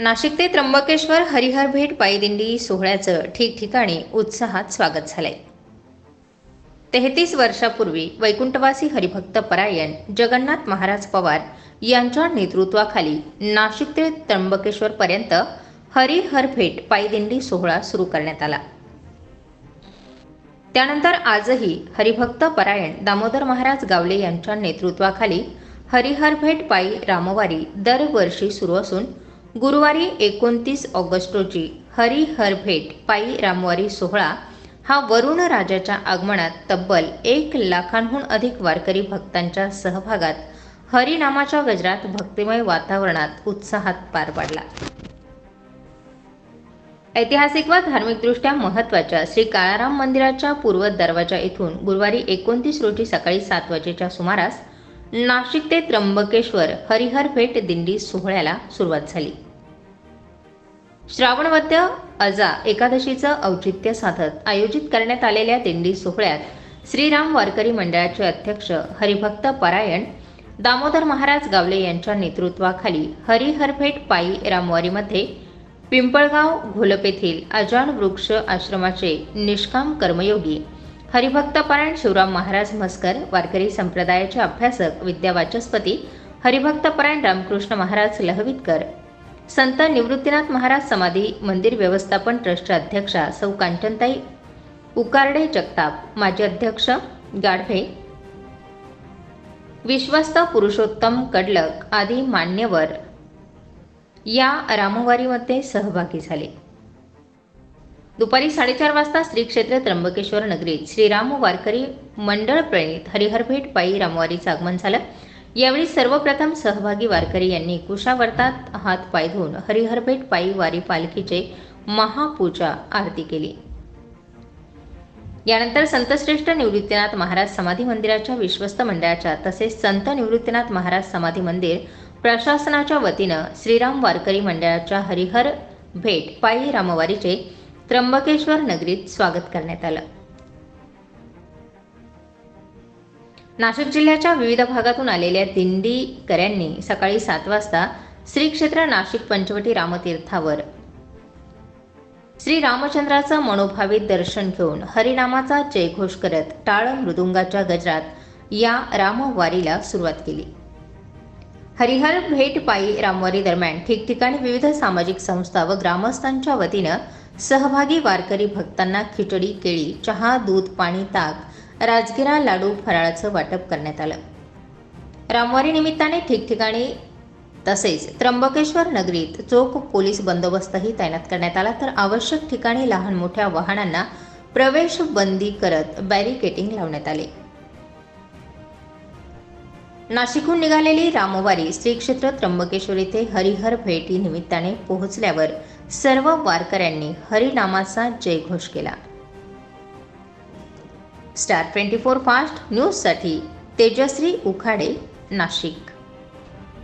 नाशिक ते त्र्यंबकेश्वर हरिहर भेट पायदिंडी सोहळ्याचं ठिकठिकाणी उत्साहात स्वागत झालंय. तेहतीस वर्षापूर्वी वैकुंठवासी हरिभक्त परायण जगन्नाथ महाराज पवार यांच्या नेतृत्वाखाली नाशिक ते त्र्यंबकेश्वर पर्यंत हरिहर भेट पायदिंडी सोहळा सुरू करण्यात आला. त्यानंतर आजही हरिभक्त परायण दामोदर महाराज गावले यांच्या नेतृत्वाखाली हरिहर भेट पायी रामवारी दरवर्षी सुरू असून गुरुवारी एकोणतीस ऑगस्ट रोजी हरिहर भेट पायी रामवारी सोहळा हा वरुण राजाच्या आगमनात तब्बल एक लाखांहून अधिक वारकरी भक्तांच्या सहभागात हरिनामाच्या गजरात भक्तिमय वातावरणात उत्साहात पार पडला. ऐतिहासिक व धार्मिकदृष्ट्या महत्त्वाच्या श्री काळाराम मंदिराच्या पूर्व दरवाजा येथून गुरुवारी एकोणतीस रोजी सकाळी सात वाजेच्या सुमारास नाशिक ते त्र्यंबकेश्वर हरिहर भेट दिंडी सोहळ्याला सुरुवात झाली. श्रावणवद्य अजा एकादशीचं औचित्य साधत आयोजित करण्यात आलेल्या दिंडी सोहळ्यात श्रीराम वारकरी मंडळाचे अध्यक्ष हरिभक्त परायण दामोदर महाराज गावले यांच्या नेतृत्वाखाली हरिहरफेट पायी रामवारीमध्ये पिंपळगाव घोलप येथील अजान वृक्ष आश्रमाचे निष्काम कर्मयोगी हरिभक्तपरायण शिवराम महाराज म्हस्कर वारकरी संप्रदायाचे अभ्यासक विद्यावाचस्पती हरिभक्तपरायण रामकृष्ण महाराज लहवितकर संत निवृत्तीनाथ महाराज समाधी मंदिर व्यवस्थापन ट्रस्टच्या अध्यक्षा सौ कांचनताई उकारडे जगताप माजी अध्यक्ष गाढवे विश्वस्त पुरुषोत्तम कडलक आदी मान्यवर या रामवारीमध्ये सहभागी झाले. दुपारी साडेचार वाजता श्री क्षेत्र त्र्यंबकेश्वर नगरीत श्रीराम वारकरी मंडळ प्रणित हरिहरभेट पायी रामवारीचं आगमन झालं. यावेळी सर्वप्रथम सहभागी वारकरी यांनी कुशावर्तात हात पाय धुवून हरिहरभेट पायी वारी पालखीचे महापूजा आरती केली. यानंतर संतश्रेष्ठ निवृत्तीनाथ महाराज समाधी मंदिराच्या विश्वस्त मंडळाच्या तसेच संत निवृत्तीनाथ महाराज समाधी मंदिर प्रशासनाच्या वतीनं श्रीराम वारकरी मंडळाच्या हरिहर भेट पायी रामवारीचे त्र्यंबकेश्वर नगरीत स्वागत करण्यात आलं. नाशिक जिल्ह्याच्या विविध भागातून आलेल्या दिंडीकऱ्यांनी सकाळी सात वाजता श्री क्षेत्र नाशिक पंचवटी रामतीर्थावर श्री रामचंद्राचं मनोभावित दर्शन घेऊन हरिनामाचा जयघोष करत टाळ मृदुंगाच्या गजरात या रामवारीला सुरुवात केली. हरिहर भेट पायी रामवारी दरम्यान ठिकठिकाणी विविध सामाजिक संस्था व ग्रामस्थांच्या वतीनं सहभागी वारकरी भक्तांना खिचडी केळी चहा दूध पाणी ताक राजगिरा लाडू फराळाचं वाटप करण्यात आलं. रामवारी निमित्ताने ठिकठिकाणी तसेच त्र्यंबकेश्वर नगरीत चोख पोलीस बंदोबस्तही तैनात करण्यात आला. तर आवश्यक ठिकाणी लहान मोठ्या वाहनांना प्रवेश बंदी करत बॅरिकेटिंग लावण्यात आले. नाशिकहून निघालेली रामवारी श्री क्षेत्र त्र्यंबकेश्वर येथे हरिहर भेटी निमित्ताने पोहोचल्यावर सर्व वारकऱ्यांनी हरिनामाचा जयघोष केला. स्टार ट्वेंटी फोर फास्ट न्यूजसाठी तेजश्री उखाडे नाशिक.